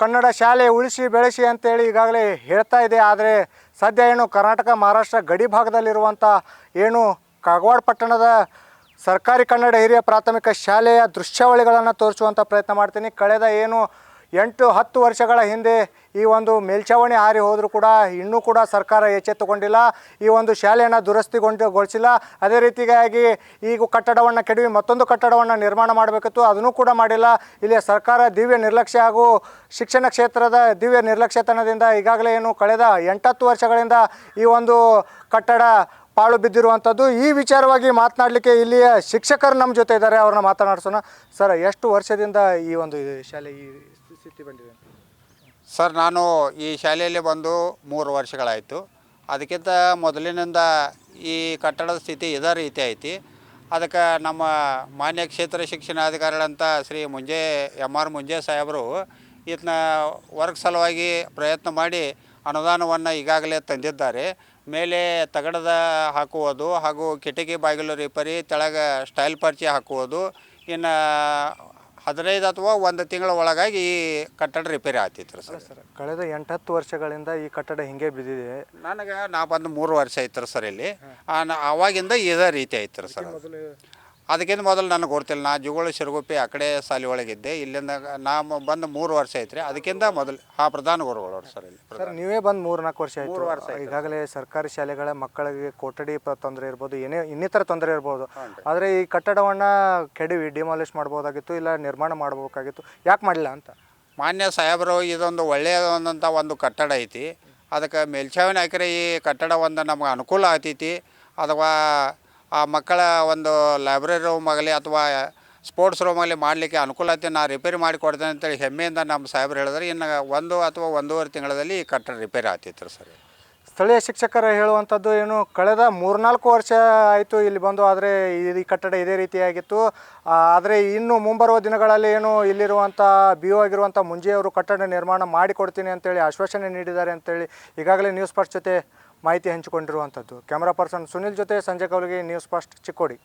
ಕನ್ನಡ ಶಾಲೆ ಉಳಿಸಿ ಬೆಳೆಸಿ ಅಂತೇಳಿ ಈಗಾಗಲೇ ಹೇಳ್ತಾ ಇದೆ. ಆದರೆ ಸದ್ಯ ಏನು ಕರ್ನಾಟಕ, ಮಹಾರಾಷ್ಟ್ರ ಗಡಿ ಭಾಗದಲ್ಲಿರುವಂಥ ಏನು ಕಾಗವಾಡ ಪಟ್ಟಣದ ಸರ್ಕಾರಿ ಕನ್ನಡ ಹಿರಿಯ ಪ್ರಾಥಮಿಕ ಶಾಲೆಯ ದೃಶ್ಯಾವಳಿಗಳನ್ನು ತೋರಿಸುವಂಥ ಪ್ರಯತ್ನ ಮಾಡ್ತೀನಿ. ಕಳೆದ ಏನು ಎಂಟು ಹತ್ತು ವರ್ಷಗಳ ಹಿಂದೆ ಈ ಒಂದು ಮೇಲ್ಛಾವಣಿ ಹಾರಿ ಹೋದರೂ ಕೂಡ ಇನ್ನೂ ಕೂಡ ಸರ್ಕಾರ ಎಚ್ಚೆತ್ತುಕೊಂಡಿಲ್ಲ, ಈ ಒಂದು ಶಾಲೆಯನ್ನು ದುರಸ್ತಿಗೊಂಡುಗೊಳಿಸಿಲ್ಲ. ಅದೇ ರೀತಿಯಾಗಿ ಈಗ ಕಟ್ಟಡವನ್ನು ಕೆಡವಿ ಮತ್ತೊಂದು ಕಟ್ಟಡವನ್ನು ನಿರ್ಮಾಣ ಮಾಡಬೇಕಿತ್ತು, ಅದನ್ನು ಕೂಡ ಮಾಡಿಲ್ಲ. ಇಲ್ಲಿ ಸರ್ಕಾರ ದಿವ್ಯ ನಿರ್ಲಕ್ಷ್ಯ ಹಾಗೂ ಶಿಕ್ಷಣ ಕ್ಷೇತ್ರದ ದಿವ್ಯ ನಿರ್ಲಕ್ಷ್ಯತನದಿಂದ ಈಗಾಗಲೇ ಏನು ಕಳೆದ ಎಂಟತ್ತು ವರ್ಷಗಳಿಂದ ಈ ಒಂದು ಕಟ್ಟಡ ಪಾಳು ಬಿದ್ದಿರುವಂಥದ್ದು. ಈ ವಿಚಾರವಾಗಿ ಮಾತನಾಡಲಿಕ್ಕೆ ಇಲ್ಲಿಯ ಶಿಕ್ಷಕರು ನಮ್ಮ ಜೊತೆ ಇದ್ದಾರೆ, ಅವ್ರನ್ನ ಮಾತನಾಡಿಸೋಣ. ಸರ್, ಎಷ್ಟು ವರ್ಷದಿಂದ ಈ ಒಂದು ಶಾಲೆ ಈ ಸ್ಥಿತಿ ಬಂದಿದೆ ಸರ್, ನಾನು ಈ ಶಾಲೆಯಲ್ಲಿ ಬಂದು ಮೂರು ವರ್ಷಗಳಾಯಿತು. ಅದಕ್ಕಿಂತ ಮೊದಲಿನಿಂದ ಈ ಕಟ್ಟಡದ ಸ್ಥಿತಿ ಇದೇ ರೀತಿ ಐತಿ. ಅದಕ್ಕೆ ನಮ್ಮ ಮಾನ್ಯ ಕ್ಷೇತ್ರ ಶಿಕ್ಷಣಾಧಿಕಾರಿಗಳಂತ ಶ್ರೀ ಮುಂಜೆ ಎಂ ಆರ್ ಮುಂಜೆ ಸಾಹೇಬರು ಇದನ್ನ ವರ್ಕ್ ಸಲುವಾಗಿ ಪ್ರಯತ್ನ ಮಾಡಿ ಅನುದಾನವನ್ನು ಈಗಾಗಲೇ ತಂದಿದ್ದಾರೆ. ಮೇಲೆ ತಗಡದ ಹಾಕುವುದು ಹಾಗೂ ಕಿಟಕಿ ಬಾಗಿಲು ರಿಪೇರಿ ತೆಳಗೆ ಸ್ಟೈಲ್ ಪರ್ಚಿ ಹಾಕುವುದು, ಇನ್ನು ಹದಿನೈದು ಅಥವಾ ಒಂದು ತಿಂಗಳ ಒಳಗಾಗಿ ಈ ಕಟ್ಟಡ ರಿಪೇರಿ ಆಗ್ತಿತ್ತು ಸರ್. ಸರ್ ಕಳೆದ ಎಂಟತ್ತು ವರ್ಷಗಳಿಂದ ಈ ಕಟ್ಟಡ ಹಿಂಗೆ ಬಿದ್ದಿದೆ. ನನಗೆ ನಾ ಬಂದು ಮೂರು ವರ್ಷ ಐತ್ರಿ ಸರ್ ಇಲ್ಲಿ. ಆವಾಗಿಂದ ನಾ- ಇದೇ ರೀತಿ ಐತ್ರಿ ಸರ್. ಅದಕ್ಕಿಂತ ಮೊದಲು ನನಗೆ ಗೊತ್ತಿಲ್ಲ. ನಾ ಜುಗೋಳ ಶಿರಗುಪ್ಪಿ ಆ ಕಡೆ ಸಾಲಿ ಒಳಗಿದ್ದೆ ಇಲ್ಲಿಂದ ನಾ ಬಂದು ಮೂರು ವರ್ಷ ಐತ್ರಿ ಅದಕ್ಕಿಂತ ಮೊದಲು ಆ ಪ್ರಧಾನ ಗುರುಗಳು ಅವ್ರು ಸರ್ ಇಲ್ಲಿ ಸರ್ ನೀವೇ ಬಂದು ಮೂರು ನಾಲ್ಕು ವರ್ಷ ಆಯ್ತು. ಮೂರು ವರ್ಷ ಆಯ್ತು. ಈಗಾಗಲೇ ಸರ್ಕಾರಿ ಶಾಲೆಗಳ ಮಕ್ಕಳಿಗೆ ಕೊಠಡಿ ತೊಂದರೆ ಇರ್ಬೋದು ಏನೇ ಇನ್ನಿತರ ತೊಂದರೆ ಇರ್ಬೋದು. ಆದರೆ ಈ ಕಟ್ಟಡವನ್ನು ಕೆಡವಿ ಡಿಮಾಲಿಷ್ ಮಾಡ್ಬೋದಾಗಿತ್ತು ಇಲ್ಲ ನಿರ್ಮಾಣ ಮಾಡಬೇಕಾಗಿತ್ತು. ಯಾಕೆ ಮಾಡಲಿಲ್ಲ ಅಂತ? ಮಾನ್ಯ ಸಾಹೇಬರು ಇದೊಂದು ಒಳ್ಳೆಯದಂಥ ಒಂದು ಕಟ್ಟಡ ಐತಿ. ಅದಕ್ಕೆ ಮೇಲ್ಛಾವಣಿ ಹಾಕಿದ್ರೆ ಈ ಕಟ್ಟಡ ಒಂದು ನಮ್ಗೆ ಅನುಕೂಲ ಆಗ್ತೈತಿ. ಅಥವಾ ಆ ಮಕ್ಕಳ ಒಂದು ಲೈಬ್ರರಿ ರೂಮ್ ಆಗಲಿ ಅಥವಾ ಸ್ಪೋರ್ಟ್ಸ್ ರೂಮ್ ಆಗಲಿ ಮಾಡಲಿಕ್ಕೆ ಅನುಕೂಲತೆ ನಾನು ರಿಪೇರಿ ಮಾಡಿ ಕೊಡ್ತೇನೆ ಅಂತೇಳಿ ಹೆಮ್ಮೆಯಿಂದ ನಮ್ಮ ಸಾಹೇಬ್ರು ಹೇಳಿದ್ರೆ. ಇನ್ನು ಒಂದು ಅಥವಾ ಒಂದೂವರೆ ತಿಂಗಳಲ್ಲಿ ಈ ಕಟ್ಟಡ ರಿಪೇರಿ ಆಗ್ತಿತ್ತು ಸರ್. ಸ್ಥಳೀಯ ಶಿಕ್ಷಕರು ಹೇಳುವಂಥದ್ದು ಏನು, ಕಳೆದ ಮೂರ್ನಾಲ್ಕು ವರ್ಷ ಆಯಿತು ಇಲ್ಲಿ ಬಂದು, ಆದರೆ ಈ ಕಟ್ಟಡ ಇದೇ ರೀತಿಯಾಗಿತ್ತು. ಆದರೆ ಇನ್ನು ಮುಂಬರುವ ದಿನಗಳಲ್ಲಿ ಏನು ಇಲ್ಲಿರುವಂಥ ಬಿ ಒ ಆಗಿರುವಂಥ ಮುಂಜೆಯವರು ಕಟ್ಟಡ ನಿರ್ಮಾಣ ಮಾಡಿಕೊಡ್ತೀನಿ ಅಂತೇಳಿ ಆಶ್ವಾಸನೆ ನೀಡಿದ್ದಾರೆ ಅಂತೇಳಿ ಈಗಾಗಲೇ ನ್ಯೂಸ್ ಪರ್ಸ್ ಜೊತೆ ಮಾಹಿತಿ ಹಂಚಿಕೊಂಡಿರುವಂಥದ್ದು. ಕ್ಯಾಮ್ರಾ ಪರ್ಸನ್ ಸುನಿಲ್ ಜೊತೆ ಸಂಜಯ್ ಕೌಲಿಗೆ ನ್ಯೂಸ್ ಫಸ್ಟ್ ಚಿಕ್ಕೋಡಿ.